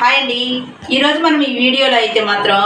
Hi అండి. ఈరోజు మనం ఈ వీడియోలో అయితే మాత్రం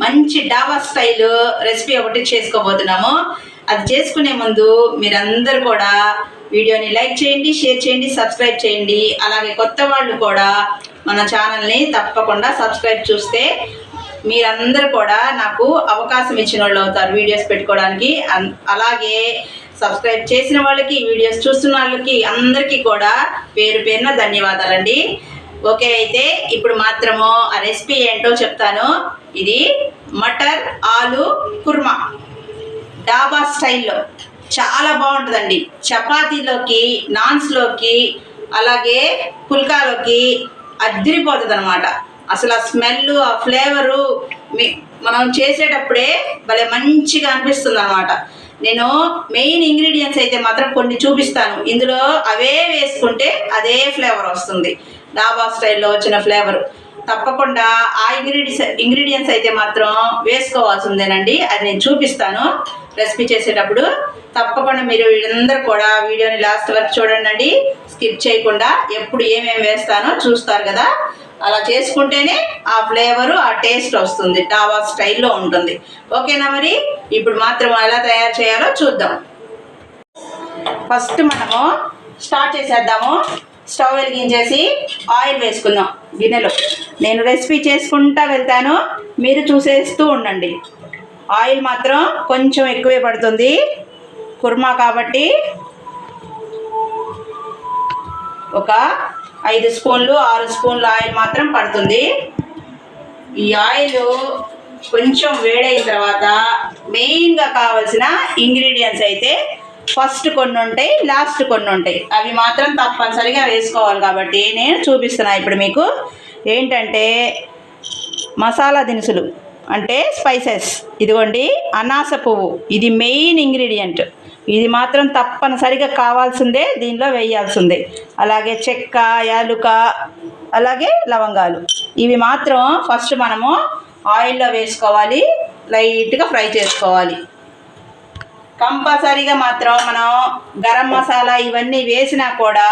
మంచి డాబా స్టైల్ రెసిపీ ఒకటి చేసుకోబోతున్నాము. అది చేసుకునే ముందు మీరందరూ కూడా వీడియోని లైక్ చేయండి షేర్ చేయండి సబ్స్క్రైబ్ చేయండి. అలాగే కొత్త వాళ్ళు కూడా మన ఛానల్ని తప్పకుండా సబ్స్క్రైబ్ చూస్తే మీరందరూ కూడా నాకు అవకాశం ఇచ్చిన వాళ్ళు అవుతారు వీడియోస్ పెట్టుకోవడానికి. అన్- అలాగే సబ్స్క్రైబ్ చేసిన వాళ్ళకి వీడియోస్ చూస్తున్న వాళ్ళకి అందరికీ కూడా పేరు పేరున ధన్యవాదాలండి. ఓకే అయితే ఇప్పుడు మాత్రము ఆ రెసిపీ ఏంటో చెప్తాను. ఇది మటర్ ఆలు కుర్మా. డాబా స్టైల్లో. చాలా బాగుంటుందండి. చపాతీలోకి నాన్స్లోకి అలాగే పుల్కాలోకి అద్దరిపోతుంది అనమాట అసలు ఆ స్మెల్ ఆ ఫ్లేవరు మనం చేసేటప్పుడే భలే మంచిగా అనిపిస్తుంది అనమాట నేను మెయిన్ ఇంగ్రీడియంట్స్ అయితే మాత్రం కొన్ని చూపిస్తాను. ఇందులో అవే వేసుకుంటే అదే ఫ్లేవర్ వస్తుంది. డాబా స్టైల్లో వచ్చిన ఫ్లేవర్. తప్పకుండా ఆ ఇంగ్రీడియన్స్ ఇంగ్రీడియంట్స్ అయితే మాత్రం వేసుకోవాల్సిందేనండి. అది నేను చూపిస్తాను రెసిపీ చేసేటప్పుడు. తప్పకుండా మీరు వీళ్ళందరూ కూడా వీడియోని లాస్ట్ వరకు చూడండి స్కిప్ చేయకుండా ఎప్పుడు ఏమేమి వేస్తానో చూస్తారు కదా. అలా చేసుకుంటేనే ఆ ఫ్లేవరు ఆ టేస్ట్ వస్తుంది. డాబా స్టైల్లో ఉంటుంది. ఓకేనా మరి? ఇప్పుడు మాత్రం ఎలా తయారు చేయాలో చూద్దాం. ఫస్ట్ మనము స్టార్ట్ చేసేద్దాము. స్టవ్ వెలిగించేసి ఆయిల్ వేసుకుందాం గిన్నెలో. నేను రెసిపీ చేసుకుంటా వెళ్తాను. మీరు చూసేస్తూ ఉండండి. ఆయిల్ మాత్రం కొంచెం ఎక్కువే పడుతుంది. కుర్మా కాబట్టి ఒక ఐదు స్పూన్లు ఆరు స్పూన్లు ఆయిల్ మాత్రం పడుతుంది. ఈ ఆయిల్ కొంచెం వేడైన తర్వాత మెయిన్గా కావాల్సిన ఇంగ్రీడియంట్స్ అయితే ఫస్ట్ కొన్ని ఉంటాయి లాస్ట్ కొన్ని ఉంటాయి. అవి మాత్రం తప్పనిసరిగా వేసుకోవాలి కాబట్టి నేను చూపిస్తున్నా ఇప్పుడు మీకు. ఏంటంటే మసాలా దినుసులు అంటే స్పైసెస్ ఇదిగోండి అనాస పువ్వు. ఇది మెయిన్ ఇంగ్రీడియంట్ ఇది మాత్రం తప్పనిసరిగా కావాల్సిందే దీనిలో వేయాల్సిందే. అలాగే చెక్క యాలుక అలాగే లవంగాలు. ఇవి మాత్రం ఫస్ట్ మనము ఆయిల్లో వేసుకోవాలి లైట్గా ఫ్రై చేసుకోవాలి. కంపల్సరీగా మాత్రం మనం గరం మసాలా ఇవన్నీ వేసినా కూడా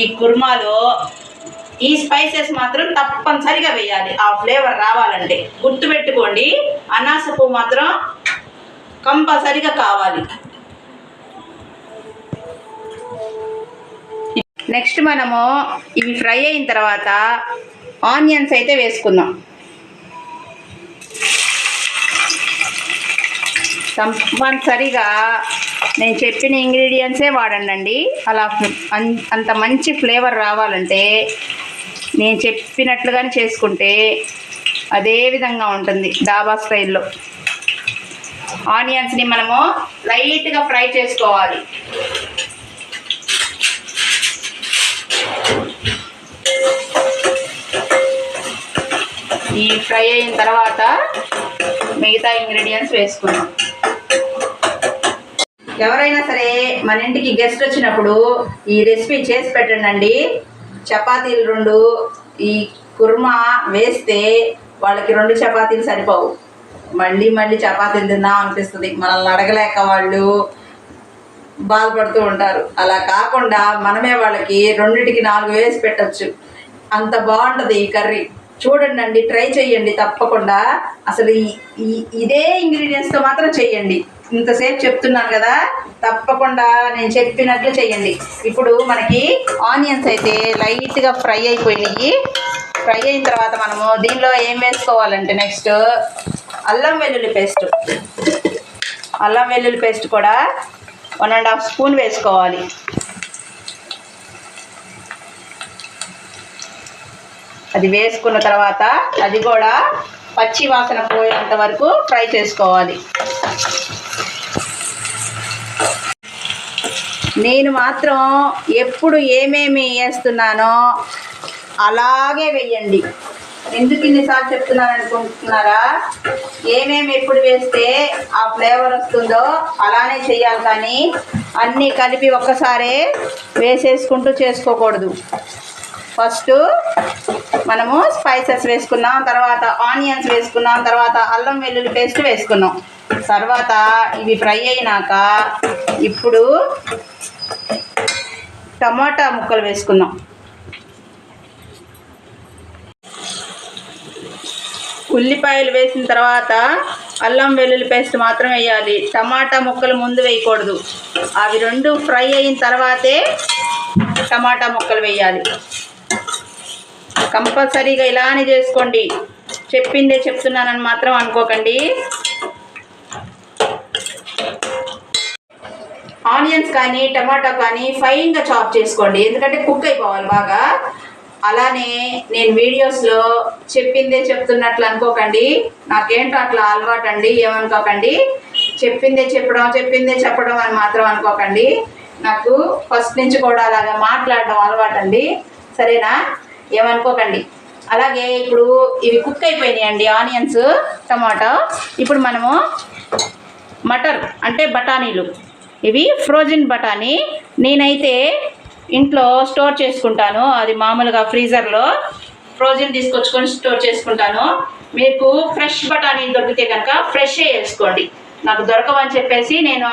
ఈ కుర్మాలో ఈ స్పైసెస్ మాత్రం తప్పనిసరిగా వేయాలి. ఆ ఫ్లేవర్ రావాలంటే గుర్తుపెట్టుకోండి. అనాస పువ్వు మాత్రం కంపల్సరిగా కావాలి. నెక్స్ట్ మనము ఇవి ఫ్రై అయిన తర్వాత ఆనియన్స్ అయితే వేసుకుందాం. కంపల్సరిగా నేను చెప్పిన ఇంగ్రీడియంట్సే వాడండి అలా అంత మంచి ఫ్లేవర్ రావాలంటే నేను చెప్పినట్లుగానే చేసుకుంటే అదే విధంగా ఉంటుంది డాబా స్టైల్లో. ఆనియన్స్ని మనము లైట్గా ఫ్రై చేసుకోవాలి. ఈ ఫ్రై అయిన తర్వాత మిగతా ఇంగ్రీడియంట్స్ వేసుకున్నాం ఎవరైనా సరే మన ఇంటికి గెస్ట్ వచ్చినప్పుడు ఈ రెసిపీ చేసి పెట్టండి చపాతీలు రెండు ఈ కుర్మా వేస్తే వాళ్ళకి రెండు చపాతీలు సరిపోవు. మళ్ళీ మళ్ళీ చపాతీలు తిందాం అనిపిస్తుంది. మనల్ని అడగలేక వాళ్ళు బాధపడుతూ ఉంటారు. అలా కాకుండా మనమే వాళ్ళకి రెండింటికి నాలుగు వేసి పెట్టచ్చు. అంత బాగుంటుంది ఈ కర్రీ. చూడండి అండి ట్రై చేయండి తప్పకుండా. అసలు ఈ- ఇదే ఇంగ్రీడియంట్స్తో మాత్రం చేయండి ఇంతసేపు చెప్తున్నాను కదా తప్పకుండా నేను చెప్పినట్లు చేయండి ఇప్పుడు మనకి ఆనియన్స్ అయితే లైట్గా ఫ్రై అయిపోయినాయి. ఫ్రై అయిన తర్వాత మనము దీనిలో ఏం వేసుకోవాలంటే నెక్స్ట్ అల్లం వెల్లుల్లి పేస్ట్. అల్లం వెల్లుల్లి పేస్ట్ కూడా వన్ అండ్ హాఫ్ స్పూన్ వేసుకోవాలి. అది వేసుకున్న తర్వాత అది కూడా పచ్చి వాసన పోయేంత వరకు ఫ్రై చేసుకోవాలి. నేను మాత్రం ఎప్పుడు ఏమేమి వేస్తున్నానో అలాగే వెయ్యండి ఎందుకు ఇన్నిసార్లు చెప్తున్నాను అనుకుంటున్నారా? ఏమేమి ఎప్పుడు వేస్తే ఆ ఫ్లేవర్ వస్తుందో అలానే చేయాలి కానీ అన్నీ కలిపి ఒక్కసారే వేసేసుకుంటూ చేసుకోకూడదు. ఫస్ట్ మనము స్పైసెస్ వేసుకున్నాం తర్వాత ఆనియన్స్ వేసుకున్నాం తర్వాత అల్లం వెల్లుల్లి పేస్ట్ వేసుకున్నాం. తర్వాత ఇవి ఫ్రై అయినాక ఇప్పుడు టమాటా ముక్కలు వేసుకుందాం. ఉల్లిపాయలు వేసిన తర్వాత అల్లం వెల్లుల్లి పేస్ట్ మాత్రం వేయాలి. టమాటా ముక్కలు ముందు వేయకూడదు. అవి రెండు ఫ్రై అయిన తర్వాతే టమాటా ముక్కలు వేయాలి. కంపల్సరీగా ఇలానే చేసుకోండి. చెప్పిందే చెప్తున్నానని మాత్రం అనుకోకండి. ఆనియన్స్ కానీ టమాటా కానీ ఫైన్గా చాప్ చేసుకోండి. ఎందుకంటే కుక్ అయిపోవాలి బాగా. అలానే నేను వీడియోస్లో చెప్పిందే చెప్తున్నట్లు అనుకోకండి. నాకేంటో అట్లా అలవాటు అండి ఏమనుకోకండి. చెప్పిందే చెప్పడం చెప్పిందే చెప్పడం అని మాత్రం అనుకోకండి. నాకు ఫస్ట్ నుంచి కూడా అలాగా మాట్లాడడం అలవాటు అండి సరేనా? ఏమనుకోకండి. అలాగే ఇప్పుడు ఇవి కుక్ అయిపోయినాయండి ఆనియన్స్ టమాటో. ఇప్పుడు మనము మటర్ అంటే బఠానీలు. ఇవి ఫ్రోజన్ బఠానీ. నేనైతే ఇంట్లో స్టోర్ చేసుకుంటాను. అది మామూలుగా ఫ్రీజర్లో ఫ్రోజన్ తీసుకొచ్చుకొని స్టోర్ చేసుకుంటాను. మీకు ఫ్రెష్ బఠానీ దొరికితే కనుక ఫ్రెష్ వేసుకోండి. నాకు దొరకవని చెప్పేసి నేను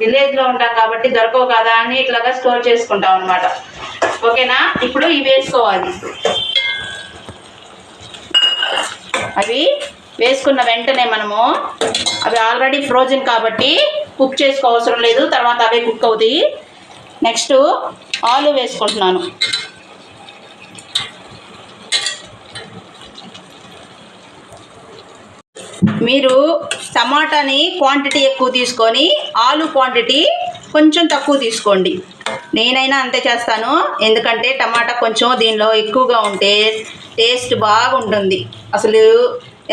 విలేజ్లో ఉంటాను కాబట్టి దొరకవు కదా అని ఇట్లాగా స్టోర్ చేసుకుంటాం అనమాట ఓకేనా? ఇప్పుడు ఇవి వేసుకోవాలి. అవి వేసుకున్న వెంటనే మనము అవి ఆల్రెడీ ఫ్రోజన్ కాబట్టి కుక్ చేసుకోవసరం లేదు తర్వాత అవే కుక్ అవుతాయి. నెక్స్ట్ ఆలు వేసుకుంటున్నాను. మీరు టమాటాని క్వాంటిటీ ఎక్కువ తీసుకొని ఆలు క్వాంటిటీ కొంచెం తక్కువ తీసుకోండి. నేనైనా అంతే చేస్తాను ఎందుకంటే టమాటా కొంచెం దీనిలో ఎక్కువగా ఉంటే టేస్ట్ బాగుంటుంది. అసలు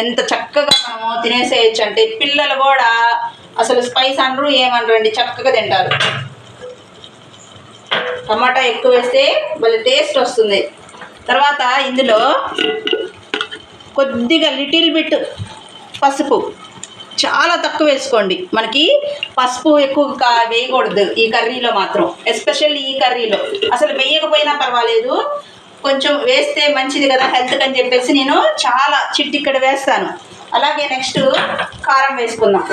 ఎంత చక్కగా మనము తినేసేయచ్చు అంటే పిల్లలు కూడా అసలు స్పైస్ అనరు ఏమనరండి చక్కగా తింటారు. టమాటా ఎక్కువ వేస్తే మళ్ళీ టేస్ట్ వస్తుంది. తర్వాత ఇందులో కొద్దిగా లిటిల్ బిట్ పసుపు. చాలా తక్కువ వేసుకోండి. మనకి పసుపు ఎక్కువ వేయకూడదు ఈ కర్రీలో మాత్రం. ఎస్పెషల్లీ ఈ కర్రీలో. అసలు వేయకపోయినా పర్వాలేదు. కొంచెం వేస్తే మంచిది కదా హెల్త్కి అని చెప్పేసి నేను చాలా చిట్టిక్కడ వేస్తాను. అలాగే నెక్స్ట్ కారం వేసుకుందాం.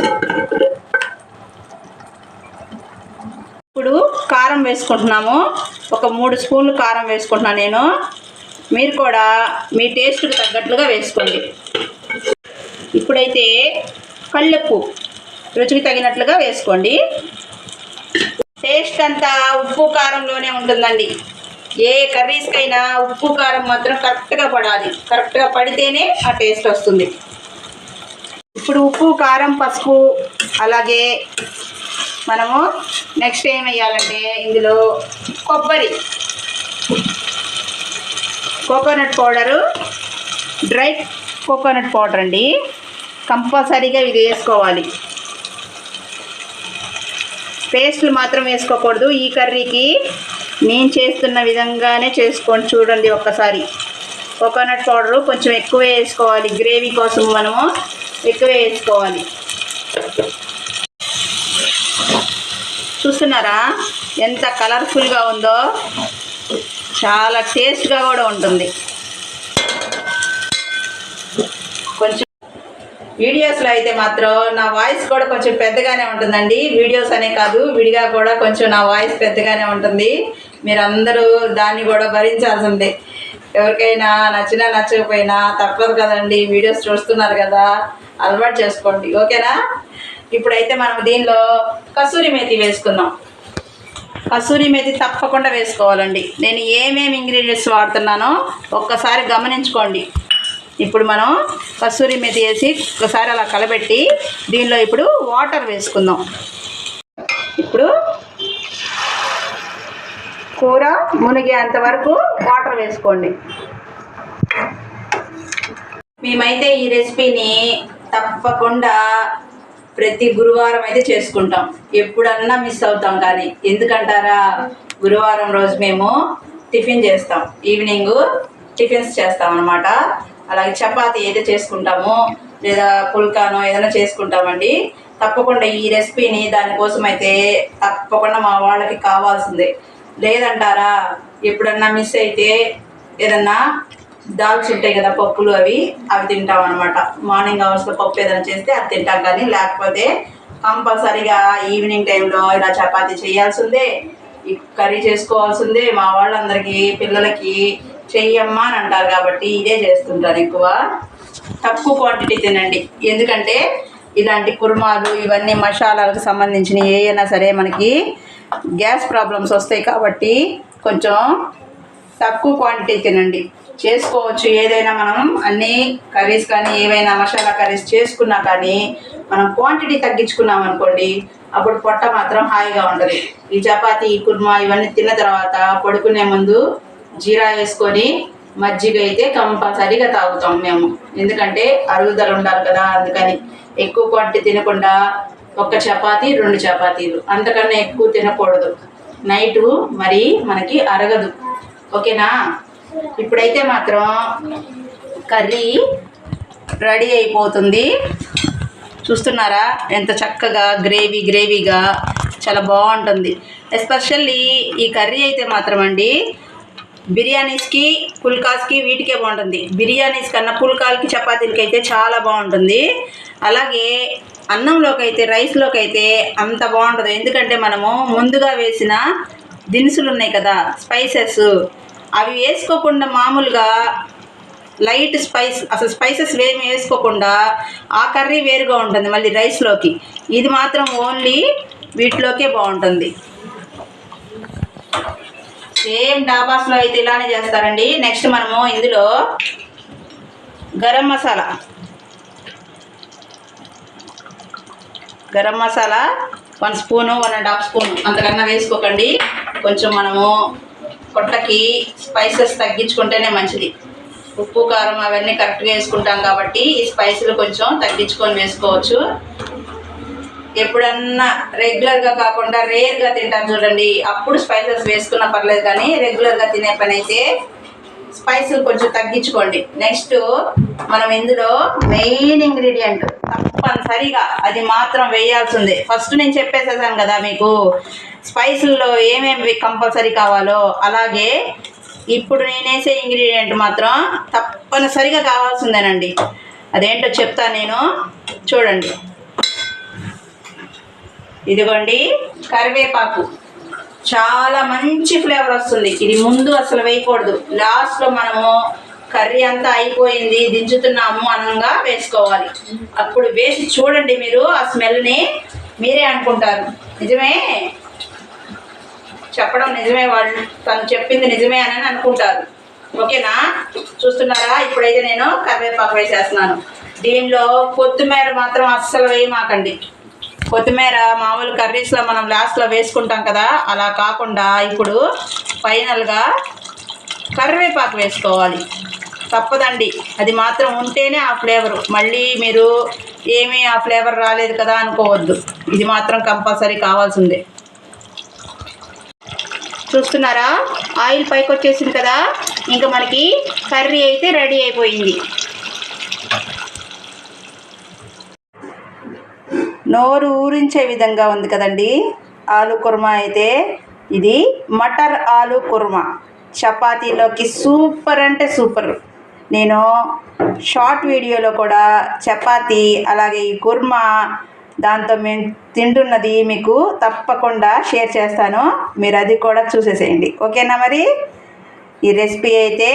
ఇప్పుడు కారం వేసుకుంటున్నాము. ఒక మూడు స్పూన్లు కారం వేసుకుంటున్నాను నేను. మీరు కూడా మీ టేస్ట్కి తగ్గట్లుగా వేసుకోండి. ఇప్పుడైతే కళ్ళెప్పు రుచికి తగినట్లుగా వేసుకోండి. టేస్ట్ అంతా ఉప్పు కారంలోనే ఉంటుందండి. ఏ కర్రీస్కైనా ఉప్పు కారం మాత్రం కరెక్ట్గా పడాలి. కరెక్ట్గా పడితేనే ఆ టేస్ట్ వస్తుంది. ఇప్పుడు ఉప్పు కారం పసుపు అలాగే మనము నెక్స్ట్ ఏం వేయాలంటే ఇందులో కొబ్బరి. Coconut powder dry coconut powder అండి. కంపల్సరీగా ఇది వేసుకోవాలి. పేస్ట్లు మాత్రం వేసుకోకూడదు. ఈ కర్రీకి నేను చేస్తున్న విధంగానే చేసుకోండి చూడండి ఒక్కసారి. కోకోనట్ పౌడరు కొంచెం ఎక్కువ వేసుకోవాలి. గ్రేవీ కోసం మనము ఎక్కువ వేసుకోవాలి. చూస్తున్నారా? ఎంత కలర్ఫుల్గా ఉందో? చాలా టేస్ట్గా కూడా ఉంటుంది. కొంచెం వీడియోస్లో అయితే మాత్రం నా వాయిస్ కూడా కొంచెం పెద్దగానే ఉంటుందండి. వీడియోస్ అనే కాదు విడిగా కూడా కొంచెం నా వాయిస్ పెద్దగానే ఉంటుంది. మీరందరూ దాన్ని కూడా భరించాల్సిందే. ఎవరికైనా నచ్చినా నచ్చకపోయినా తప్పదు కదండి. వీడియోస్ చూస్తున్నారు కదా. అలవాటు చేసుకోండి. ఓకేనా? ఇప్పుడైతే మనం దీనిలో కసూరి మేతి వేసుకుందాం. కసూరి మేతి తప్పకుండా వేసుకోవాలండి. నేను ఏమేమి ఇంగ్రీడియంట్స్ వాడుతున్నానో ఒక్కసారి గమనించుకోండి. ఇప్పుడు మనం కసూరి మేతి వేసి ఒకసారి అలా కలబెట్టి దీనిలో ఇప్పుడు వాటర్ వేసుకుందాం. ఇప్పుడు కూర మునిగేంత వరకు వాటర్ వేసుకోండి. మేమైతే ఈ రెసిపీని తప్పకుండా ప్రతి గురువారం అయితే చేసుకుంటాం. ఎప్పుడన్నా మిస్ అవుతాం కానీ. ఎందుకంటారా? గురువారం రోజు మేము టిఫిన్ చేస్తాం. ఈవినింగ్ టిఫిన్స్ చేస్తాం అనమాట అలాగే చపాతీ అయితే చేసుకుంటాము లేదా పుల్కానో ఏదైనా చేసుకుంటామండి. తప్పకుండా ఈ రెసిపీని దానికోసం అయితే తప్పకుండా మా వాళ్ళకి కావాల్సిందే. లేదంటారా? ఎప్పుడన్నా మిస్ అయితే ఏదన్నా దాల్స్ ఉంటాయి కదా పప్పులు అవి అవి తింటాం అనమాట మార్నింగ్ అవర్స్లో పప్పు ఏదైనా చేస్తే అది తింటాం కానీ లేకపోతే కంపల్సరీగా ఈవినింగ్ టైంలో ఇలా చపాతీ చేయాల్సిందే ఈ కర్రీ చేసుకోవాల్సిందే మా వాళ్ళందరికీ పిల్లలకి చెయ్యమ్మా అని అంటారు కాబట్టి ఇదే చేస్తుంటారు ఎక్కువ. తక్కువ క్వాంటిటీ తినండి. ఎందుకంటే ఇలాంటి కుర్మాలు ఇవన్నీ మసాలాలకు సంబంధించిన ఏవైనా సరే మనకి గ్యాస్ ప్రాబ్లమ్స్ వస్తాయి కాబట్టి కొంచెం తక్కువ క్వాంటిటీ తినండి. చేసుకోవచ్చు. ఏదైనా మనం అన్ని కర్రీస్ కానీ ఏవైనా మసాలా కర్రీస్ చేసుకున్నా కానీ మనం క్వాంటిటీ తగ్గించుకున్నాం అనుకోండి అప్పుడు పొట్ట మాత్రం హాయిగా ఉంటుంది. ఈ చపాతీ ఈ కుర్మా ఇవన్నీ తిన్న తర్వాత పడుకునే ముందు జీరా వేసుకొని మజ్జిగ అయితే కంపల్సరీగా తాగుతాం మేము. ఎందుకంటే అరుగుదల ఉండాలి కదా అందుకని ఎక్కువ క్వాంటిటీ తినకుండా ఒక చపాతీ రెండు చపాతీలు. అంతకన్నా ఎక్కువ తినకూడదు. నైటు మరి మనకి అరగదు. ఓకేనా? ఇప్పుడైతే మాత్రం కర్రీ రెడీ అయిపోతుంది. చూస్తున్నారా? ఎంత చక్కగా గ్రేవీ గ్రేవీగా చాలా బాగుంటుంది. ఎస్పెషల్లీ ఈ కర్రీ అయితే మాత్రం అండి బిర్యానీస్కి పుల్కాస్కి వీటికే బాగుంటుంది. బిర్యానీస్ కన్నా పుల్కాలకి చపాతీలకి అయితే చాలా బాగుంటుంది. అలాగే అన్నంలోకి అయితే రైస్లోకి అయితే అంత బాగుంటుంది ఎందుకంటే మనము ముందుగా వేసిన దినుసులు ఉన్నాయి కదా స్పైసెస్. అవి వేసుకోకుండా మామూలుగా లైట్ స్పైస్ అసలు స్పైసెస్ ఏమి వేసుకోకుండా ఆ కర్రీ వేరుగా ఉంటుంది మళ్ళీ రైస్లోకి. ఇది మాత్రం ఓన్లీ వీటిలోకే బాగుంటుంది. సేమ్ డాబాస్లో అయితే ఇలానే చేస్తారండి. నెక్స్ట్ మనము ఇందులో garam masala. Garam masala one spoon one and half spoon. అంతకన్నా వేసుకోకండి. కొంచెం మనము పొట్టకి స్పైసెస్ తగ్గించుకుంటేనే మంచిది. ఉప్పు కారం అవన్నీ కరెక్ట్గా వేసుకుంటాం కాబట్టి ఈ స్పైసులు కొంచెం తగ్గించుకొని వేసుకోవచ్చు. ఎప్పుడన్నా రెగ్యులర్గా కాకుండా రేర్గా తింటాం చూడండి. అప్పుడు స్పైసెస్ వేసుకున్నా పర్లేదు కానీ రెగ్యులర్గా తినే పని అయితే స్పైసీలు కొంచెం తగ్గించుకోండి. నెక్స్ట్ మనం ఇందులో మెయిన్ ఇంగ్రీడియంట్ తప్పనిసరిగా అది మాత్రం వేయాల్సిందే. ఫస్ట్ నేను చెప్పేసేసాను కదా మీకు స్పైసుల్లో ఏమేమి కంపల్సరీ కావాలో అలాగే ఇప్పుడు నేనేసే ఇంగ్రీడియంట్ మాత్రం తప్పనిసరిగా కావాల్సిందేనండి. అదేంటో చెప్తా నేను. చూడండి. ఇదిగోండి కరివేపాకు. చాలా మంచి ఫ్లేవర్ వస్తుంది. ఇది ముందు అసలు వేయకూడదు. లాస్ట్లో మనము కర్రీ అంతా అయిపోయింది దించుతున్నాము అనంగా వేసుకోవాలి. అప్పుడు వేసి చూడండి మీరు ఆ స్మెల్ని మీరే అనుకుంటారు. నిజమే? చెప్పడం నిజమే వాళ్ళు తను చెప్పింది నిజమే అని అనుకుంటారు. ఓకేనా? చూస్తున్నారా? ఇప్పుడైతే నేను కరివేపాకు వేసేస్తున్నాను. దీనిలో కొత్తిమీర మాత్రం అస్సలు వేయమాకండి. కొత్తిమీర మామూలు కర్రీస్లో మనం లాస్ట్లో వేసుకుంటాం కదా అలా కాకుండా ఇప్పుడు ఫైనల్గా కరివేపాకు వేసుకోవాలి. తప్పదండి. అది మాత్రం ఉంటేనే ఆ ఫ్లేవర్. మళ్ళీ మీరు ఏమీ ఆ ఫ్లేవర్ రాలేదు కదా అనుకోవద్దు. ఇది మాత్రం కంపల్సరీ కావాల్సిందే. చూస్తున్నారా? ఆయిల్ పైకి వచ్చేసింది కదా? ఇంకా మనకి కర్రీ అయితే రెడీ అయిపోయింది. నోరు ఊరించే విధంగా ఉంది కదండి. ఆలు కుర్మా అయితే ఇది మటర్ ఆలు కుర్మా. చపాతీలోకి సూపర్ అంటే సూపర్. నేను షార్ట్ వీడియోలో కూడా చపాతీ అలాగే ఈ కుర్మా దాంతో మేము తింటున్నది మీకు తప్పకుండా షేర్ చేస్తాను. మీరు అది కూడా చూసేసేయండి. ఓకేనా మరి? ఈ రెసిపీ అయితే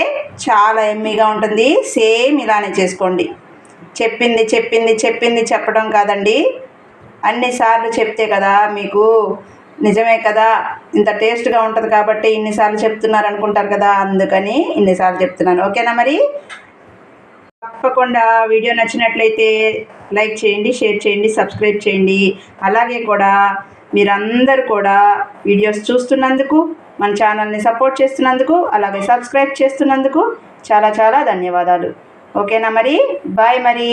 చాలా ఎమ్మీగా ఉంటుంది. సేమ్ ఇలానే చేసుకోండి. చెప్పింది చెప్పింది చెప్పింది చెప్పడం కాదండి. అన్నిసార్లు చెప్తే కదా మీకు నిజమే కదా? ఇంత టేస్ట్గా ఉంటుంది కాబట్టి ఇన్నిసార్లు చెప్తున్నారు అనుకుంటారు కదా? అందుకని ఇన్నిసార్లు చెప్తున్నాను. ఓకేనా మరి? తప్పకుండా వీడియో నచ్చినట్లయితే లైక్ చేయండి షేర్ చేయండి సబ్స్క్రైబ్ చేయండి. అలాగే కూడా మీరందరూ కూడా వీడియోస్ చూస్తున్నందుకు మన ఛానల్ని సపోర్ట్ చేస్తున్నందుకు అలాగే సబ్స్క్రైబ్ చేస్తున్నందుకు చాలా చాలా ధన్యవాదాలు. ఓకేనా మరి? బాయ్ మరి.